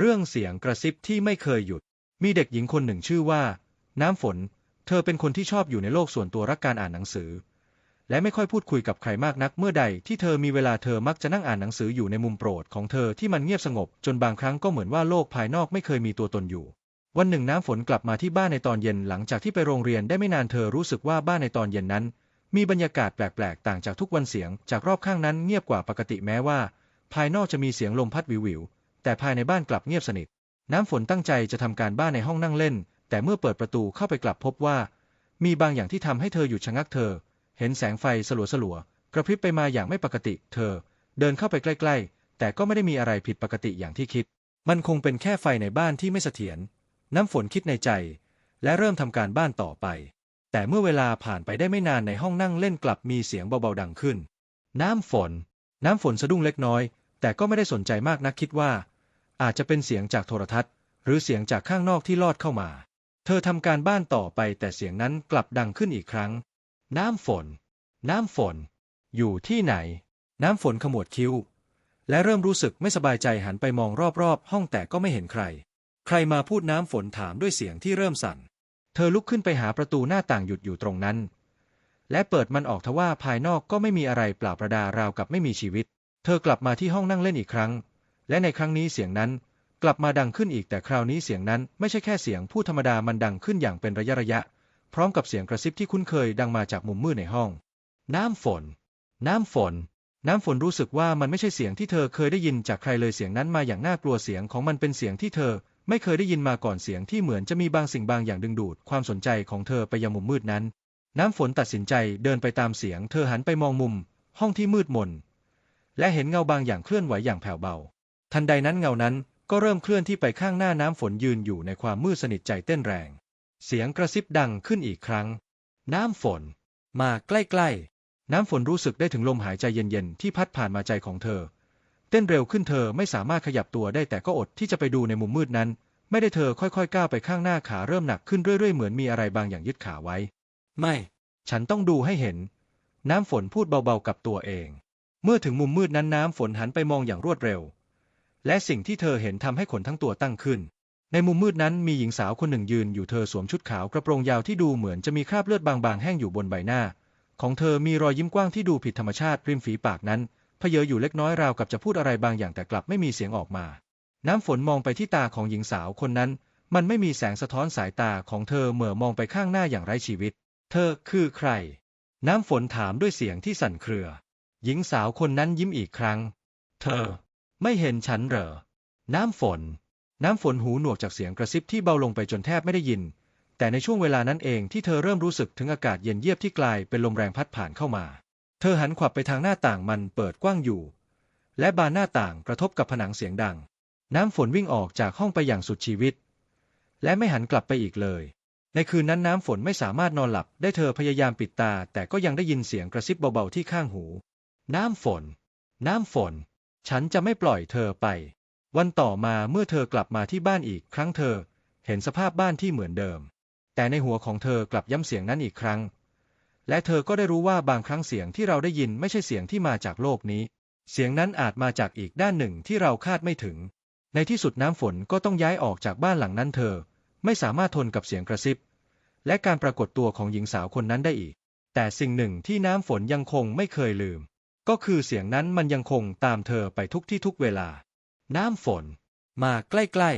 เรื่องเสียงกระซิบที่ไม่เคยหยุด มีเด็กหญิงคนหนึ่งชื่อว่า น้ำฝน เธอเป็นคนที่ชอบอยู่ในโลกส่วนตัวรักการอ่านหนังสือ และไม่ค่อยพูดคุยกับใครมากนัก เมื่อใดที่เธอมีเวลาเธอมักจะนั่งอ่านหนังสืออยู่ในมุมโปรดของเธอที่มันเงียบสงบ จนบางครั้งก็เหมือนว่าโลกภายนอกไม่เคยมีตัวตนอยู่ วันหนึ่งน้ำฝนกลับมาที่บ้านในตอนเย็นหลังจากที่ไปโรงเรียนได้ไม่นานเธอรู้สึกว่าบ้านในตอนเย็นนั้น มีบรรยากาศแปลกๆ ต่างจากทุกวันเสียง จากรอบข้างนั้นเงียบกว่าปกติแม้ว่า ภายนอกจะมีเสียงลมพัดวิวๆ แต่ภายในบ้านกลับเงียบสนิท น้ำฝนตั้งใจจะทำการบ้านในห้องนั่งเล่น แต่เมื่อเปิดประตูเข้าไปกลับพบว่า มีบางอย่างที่ทำให้เธอหยุดชะงักเธอ เห็นแสงไฟสลัวๆกระพริบไปมาอย่างไม่ปกติ เธอ เดินเข้าไปใกล้ ๆ แต่ก็ไม่ได้มีอะไรผิดปกติอย่างที่คิด มันคงเป็นแค่ไฟในบ้านที่ไม่เสถียรน้ำฝนคิดในใจ และเริ่มทำการบ้านต่อไป แต่เมื่อเวลาผ่านไปได้ไม่นานในห้องนั่งเล่นกลับมีเสียงเบาๆดังขึ้น น้ำฝน น้ำฝนสะดุ้งเล็กน้อย แต่ก็ไม่ได้สนใจมากนักคิดว่า อาจจะเป็นเสียงจากโทรทัศน์ หรือเสียงจากข้างนอกที่ลอดเข้ามา เธอทำการบ้านต่อไปแต่เสียงนั้นกลับดังขึ้นอีกครั้ง น้ำฝน น้ำฝน อยู่ที่ไหน น้ำฝนขมวดคิ้ว และเริ่มรู้สึกไม่สบายใจหันไปมองรอบๆ ห้องแต่ก็ไม่เห็นใคร ใครมาพูดน้ำฝนถามด้วยเสียงที่เริ่มสั่น เธอลุกขึ้นไปหาประตูหน้าต่างหยุดอยู่ตรงนั้น และเปิดมันออกทว่าภายนอกก็ไม่มีอะไรเปล่าประดาราวกับไม่มีชีวิต เธอกลับมาที่ห้องนั่งเล่นอีกครั้ง และในครั้งนี้เสียงนั้นกลับมาดังขึ้นอีกแต่คราวนี้เสียงนั้นไม่ใช่แค่เสียงพูดธรรมดามันดังขึ้นอย่างเป็นระยะระยะ พร้อมกับเสียงกระซิบที่คุ้นเคยดังมาจากมุมมืดในห้อง น้ำฝน น้ำฝน น้ำฝนรู้สึกว่ามันไม่ใช่เสียงที่เธอเคยได้ยินจากใครเลยเสียงนั้นมาอย่างน่ากลัวเสียงของมันเป็นเสียงที่เธอไม่เคยได้ยินมาก่อนเสียงที่เหมือนจะมีบางสิ่งบางอย่างดึงดูด ความสนใจของเธอไปยังมุมมืดนั้น น้ำฝนตัดสินใจเดินไปตามเสียง เธอหันไปมองมุม ห้องที่มืดมน และเห็นเงาบางอย่างเคลื่อนไหวอย่างแผ่วเบา ทันใดนั้นเงานั้นก็เริ่มเคลื่อนที่ไปข้างหน้าน้ำฝนยืนอยู่ในความมืดสนิทใจเต้นแรง เสียงกระซิบดังขึ้นอีกครั้ง น้ำฝน มาใกล้ๆ น้ำฝนรู้สึกได้ถึงลมหายใจเย็นๆ ที่พัดผ่านมาใจของเธอ เต้นเร็วขึ้นเธอไม่สามารถขยับตัวได้แต่ก็อดที่จะไปดูในมุมมืดนั้น ไม่ได้เธอค่อยๆ ก้าวไปข้างหน้าขาเริ่มหนักขึ้นเรื่อยๆ เหมือนมีอะไรบางอย่างยึดขาไว้ ไม่ ฉันต้องดูให้เห็น น้ำฝนพูดเบาๆกับตัวเอง เมื่อถึงมุมมืดนั้นน้ำฝนหันไปมองอย่างรวดเร็ว และสิ่งที่เธอเห็นทำให้ขนทั้งตัวตั้งขึ้น ในมุมมืดนั้นมีหญิงสาวคนหนึ่งยืนอยู่เธอสวมชุดขาวกระโปรงยาวที่ดูเหมือนจะมีคราบเลือดบางๆแห้งอยู่บนใบหน้า ของเธอมีรอยยิ้มกว้างที่ดูผิดธรรมชาติริมฝีปากนั้นเพเยออยู่เล็กน้อยราวกับจะพูดอะไรบางอย่างแต่กลับไม่มีเสียงออกมา น้ำฝนมองไปที่ตาของหญิงสาวคนนั้น มันไม่มีแสงสะท้อนสายตาของเธอเหมื่อมองไปข้างหน้าอย่างไร้ชีวิต เธอคือใคร น้ำฝนถามด้วยเสียงที่สั่นเครือ หญิงสาวคนนั้นยิ้มอีกครั้ง เธอ ไม่เห็นฉันเหรอ น้ำฝน น้ำฝนหูหนวกจากเสียงกระซิบที่เบาลงไปจนแทบไม่ได้ยิน แต่ในช่วงเวลานั้นเองที่เธอเริ่มรู้สึกถึงอากาศเย็นเยียบที่กลายเป็นลมแรงพัดผ่านเข้ามา เธอหันขวับไปทางหน้าต่างมันเปิดกว้างอยู่ และบานหน้าต่างกระทบกับผนังเสียงดัง น้ำฝนวิ่งออกจากห้องไปอย่างสุดชีวิต และไม่หันกลับไปอีกเลยในคืนนั้นน้ำฝนไม่สามารถนอนหลับได้เธอพยายามปิดตา แต่ก็ยังได้ยินเสียงกระซิบเบาๆที่ข้างหู น้ำฝน น้ำฝน ฉันจะไม่ปล่อยเธอไป วันต่อมาเมื่อเธอกลับมาที่บ้านอีกครั้งเธอ เห็นสภาพบ้านที่เหมือนเดิม แต่ในหัวของเธอกลับย้ำเสียงนั้นอีกครั้ง และเธอก็ได้รู้ว่าบางครั้งเสียงที่เราได้ยินไม่ใช่เสียงที่มาจากโลกนี้ เสียงนั้นอาจมาจากอีกด้านหนึ่งที่เราคาดไม่ถึง ในที่สุดน้ำฝนก็ต้องย้ายออกจากบ้านหลังนั้นเธอ ไม่สามารถทนกับเสียงกระซิบ และการปรากฏตัวของหญิงสาวคนนั้นได้อีก แต่สิ่งหนึ่งที่น้ำฝนยังคงไม่เคยลืม ก็คือเสียงนั้นมันยังคงตามเธอไปทุกที่ทุกเวลา น้ำฝน มาใกล้